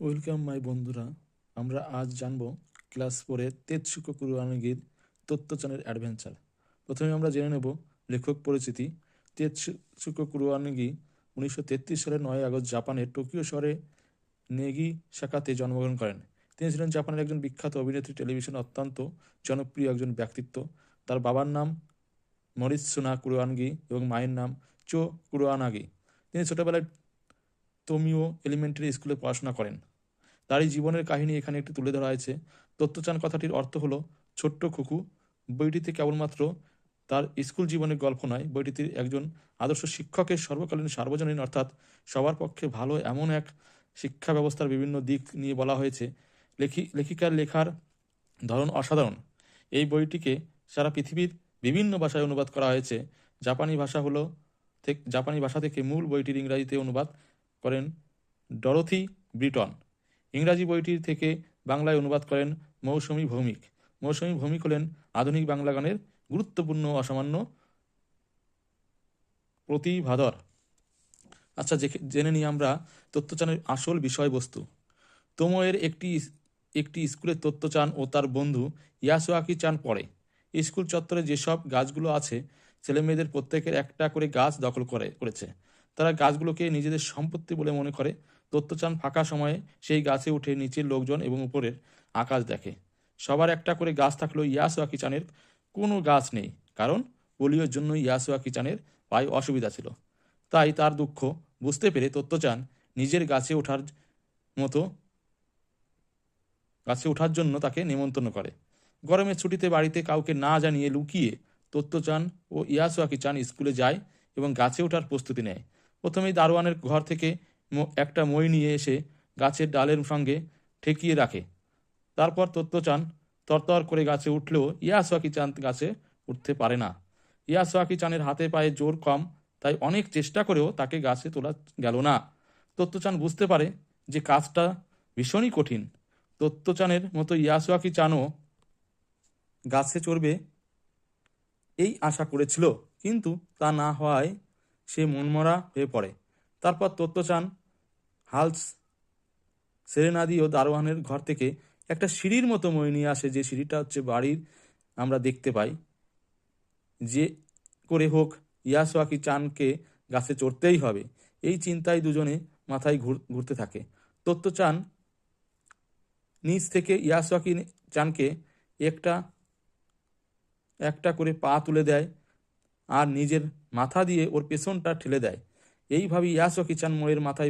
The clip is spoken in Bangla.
ওয়েলকাম মাই বন্ধুরা, আমরা আজ জানব ক্লাস ফোরে তেৎসুকো কুরুয়ানগির তত্ত্বচানের অ্যাডভেঞ্চার। প্রথমে আমরা জেনে নেব লেখক পরিচিতি। তেৎসুকো কুরুয়ানগি উনিশশো তেত্রিশ সালের নয় আগস্ট জাপানের টোকিও শহরে নেগি শাখাতে জন্মগ্রহণ করেন। তিনি ছিলেন জাপানের একজন বিখ্যাত অভিনেত্রী, টেলিভিশন অত্যন্ত জনপ্রিয় একজন ব্যক্তিত্ব। তার বাবার নাম মরিৎসুনা কুরুয়ানগি এবং মায়ের নাম চো কুরুয়ানাগি তিনি ছোটবেলায় তোমিও এলিমেন্টারি স্কুলে পড়াশোনা করেন। তারই জীবনের কাহিনী এখানে একটি তুলে ধরা হয়েছে। তত্ত্বচান কথাটির অর্থ হলো, ছোট্ট খুকু, বইটিতে কেবলমাত্র তার স্কুল জীবনের গল্প নয়, বইটিতে একজন আদর্শ শিক্ষকের সর্বকালীন সার্বজনীন, অর্থাৎ সবার পক্ষে ভালো এমন এক শিক্ষা ব্যবস্থার বিভিন্ন দিক নিয়ে বলা হয়েছে। লেখি, লেখিকার লেখার ধরন অসাধারণ। এই বইটিকে সারা পৃথিবীর বিভিন্ন ভাষায় অনুবাদ করা হয়েছে। জাপানি ভাষা হলো জাপানি ভাষা থেকে মূল বইটির ইংরাজিতে অনুবাদ করেন ডরথি ব্রিটন। ইংরাজি বইটির থেকে বাংলায় অনুবাদ করেন মৌসুমী ভৌমিক। মৌসুমী ভৌমিক হলেন আধুনিক বাংলা গানের গুরুত্বপূর্ণ অসামান্য প্রতিভাধর। আচ্ছা জেনে নিই আমরা তত্ত্বচানের আসল বিষয়বস্তু। তোময়ের একটি একটি স্কুলের তত্ত্বচান ও তার বন্ধু ইয়াসুয়াকি চান পড়ে। স্কুল চত্বরে যেসব গাছগুলো আছে, ছেলেমেয়েদের প্রত্যেকের একটা করে গাছ দখল করে, করেছে। তারা গাছগুলোকে নিজেদের সম্পত্তি বলে মনে করে। তত্ত্বচান ফাঁকা সময়ে সেই গাছে উঠে নিচের লোকজন এবং উপরের আকাশ দেখে। সবার একটা করে গাছ থাকলেও ইয়াসুয়াকি চানের কোনো গাছ নেই, কারণ পোলিওর জন্য ইয়াসুয়াকি চানের পায়ে অসুবিধা ছিল। তাই তার দুঃখ বুঝতে পেরে তত্ত্বচান নিজের গাছে ওঠার মতো, গাছে ওঠার জন্য তাকে নেমন্তন্ন করে। গরমের ছুটিতে বাড়িতে কাউকে না জানিয়ে লুকিয়ে তত্ত্বচান ও ইয়াসুয়াকি চান স্কুলে যায় এবং গাছে ওঠার প্রস্তুতি নেয়। প্রথমেই দারোয়ানের ঘর থেকে একটা মই নিয়ে এসে গাছের ডালের সঙ্গে ঠেকিয়ে রাখে। তারপর তত্ত্বচান তরতর করে গাছে উঠলেও ইয়াসুয়াকি চান গাছে উঠতে পারে না। ইয়াসুয়াকি চানের হাতে পায়ে জোর কম, তাই অনেক চেষ্টা করেও তাকে গাছে তোলা গেল না। তত্ত্বচান বুঝতে পারে যে কাজটা ভীষণই কঠিন। তত্ত্বচানের মতো ইয়াসুয়াকি চানও গাছে চড়বে এই আশা করেছিল, কিন্তু তা না হওয়ায় সে মনমরা হয়ে পড়ে। তারপর তত্ত্ব চান হালস সেরেনাদি ও দারোয়ানের ঘর থেকে একটা সিঁড়ির মতো মই নিয়ে আসে, যে সিঁড়িটা হচ্ছে বাড়ির, আমরা দেখতে পাই। যে করে হোক ইয়াসুয়াকি চানকে গাছে চড়তেই হবে। এই চিন্তায় দুজনে মাথায় ঘুর- ঘুরতে থাকে। তত্ত্ব চান নিচ থেকে ইয়াসুয়াকি চানকে একটা একটা করে পা তুলে দেয়। আর নিজের মাথা দিয়ে ওর পেছনটা ঠেলে দেয়। এইভাবে ইয়াসো কিচান মোয়ের মাথায়